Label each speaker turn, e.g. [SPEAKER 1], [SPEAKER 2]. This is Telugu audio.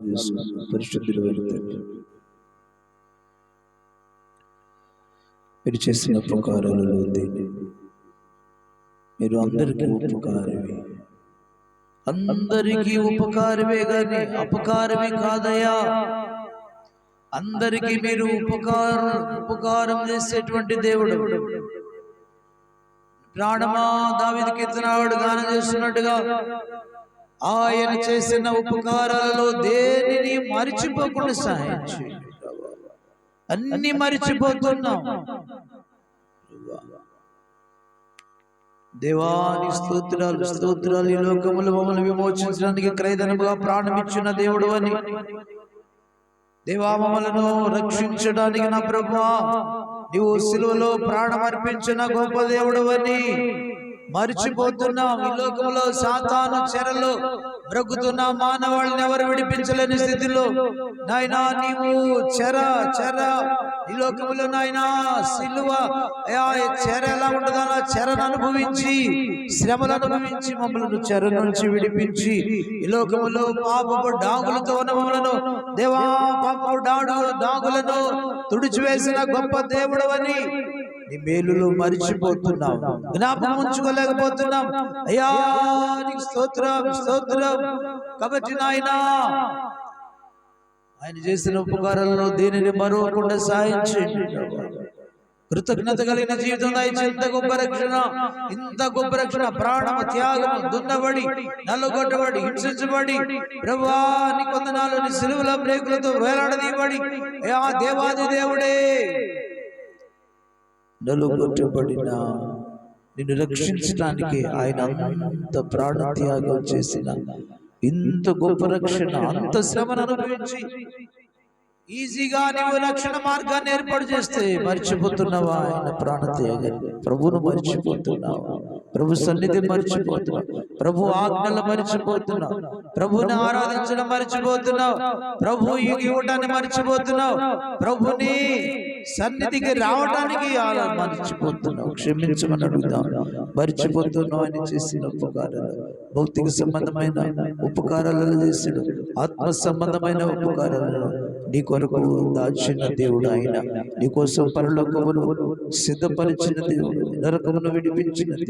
[SPEAKER 1] పరిశుద్ధులు మీరు చేసిన ఉపకారాలలో దీన్ని. మీరు అందరికీ ఉపకారమే. అందరికీ ఉపకారమే కానీ అపకారమే కాదయా అందరికీ మీరు ఉపకారం ఉపకారం చేసేటువంటి దేవుడు. ప్రాణమా దావిది కీర్తనాడు గానం చేస్తున్నట్టుగా ఆయన చేసిన ఉపకారాలలో దేనిని మరిచిపోకుండా సహాయం. అన్ని మరిచిపోతున్నాం. దేవాని స్తోత్రాలు స్తోత్రాలు ఈ లోకములు మమ్మల్ని విమోచించడానికి క్రైదనముగా ప్రాణమిచ్చిన దేవుడు అని. దేవా మమ్మలను రక్షించడానికి నా ప్రభా నీవు సిలువలో ప్రాణం అర్పించిన గొప్ప దేవుడు అని. మర్చిపోతున్నాం. ఈ లోకంలో సాతాను చెరలో బ్రగుతున్న మానవాళ్ళని ఎవరు విడిపించలేని స్థితిలో? నాయనా నీవు చెర చెర. ఈ లోకంలో నాయనా సిలువ. చెర ఎలా ఉంటుందో అలా చెరను అనుభవించి శ్రమలు అనుభవించి మమ్మల్ని చెర నుంచి విడిపించి ఈ లోకములో పాపపు డాగులతో ఉన్న మమ్మలను దేవా పాపపు డాడు డాగులను తుడిచివేసిన గొప్ప దేవుడు అని నీ మేలులో మరిచిపోతున్నాం జ్ఞాపకం ఉంచుకోలేకపోతున్నాం. అయ్యా నీకు స్తోత్రం స్తోత్రం కాబట్టి నాయనా ఆయన చేసిన ఉపకారాలను దేనిని మరవకుండా సాయించి కృతజ్ఞత కలిగిన జీవితం ఇంత గొప్ప రక్షణ ఇంత గొప్ప రక్షణ ప్రాణము త్యాగం దున్నబడి నల్లగొట్టబడి హింసించబడి ప్రభా నీ కొందనాలు నీ బ్రేకులతో వేలాడదీయబడి ఆ దేవాది దేవుడే. నలుగొట్టబడిన నిన్ను రక్షించడానికి ఆయన అంత ప్రాణత్యాగం చేసిన ఇంత గొప్ప రక్షణ అంత శ్రమను అనుభవించి ఈజీగా నీవు రక్షణ మార్గాన్ని ఏర్పాటు చేస్తే మర్చిపోతున్నావా? ఆయన ప్రాణత్యాగాన్ని ప్రభువును మర్చిపోతున్నావా? ప్రభు సన్నిధి మర్చిపోతున్నావు? ప్రభు ఆజ్ఞలు మర్చిపోతున్నావు? ప్రభుని ఆరాధించడం మర్చిపోతున్నావు? ప్రభు ఇవ్వటాన్ని మర్చిపోతున్నావు? ప్రభుని సన్నిధికి రావటానికి అలా మర్చిపోతున్నావు. క్షమించమని అడుగుదాం. మర్చిపోతున్నావు అని చేసిన ఉపకారాలు. భౌతిక సంబంధమైన ఉపకారాలను చేసిన ఆత్మ సంబంధమైన ఉపకారాలను నీ కొరకు దాచిన దేవుడు ఆయన నీ కోసం పరలోకమును సిద్ధపరిచిన దేవుడు నరకమును విడిపించిన దేవుడు.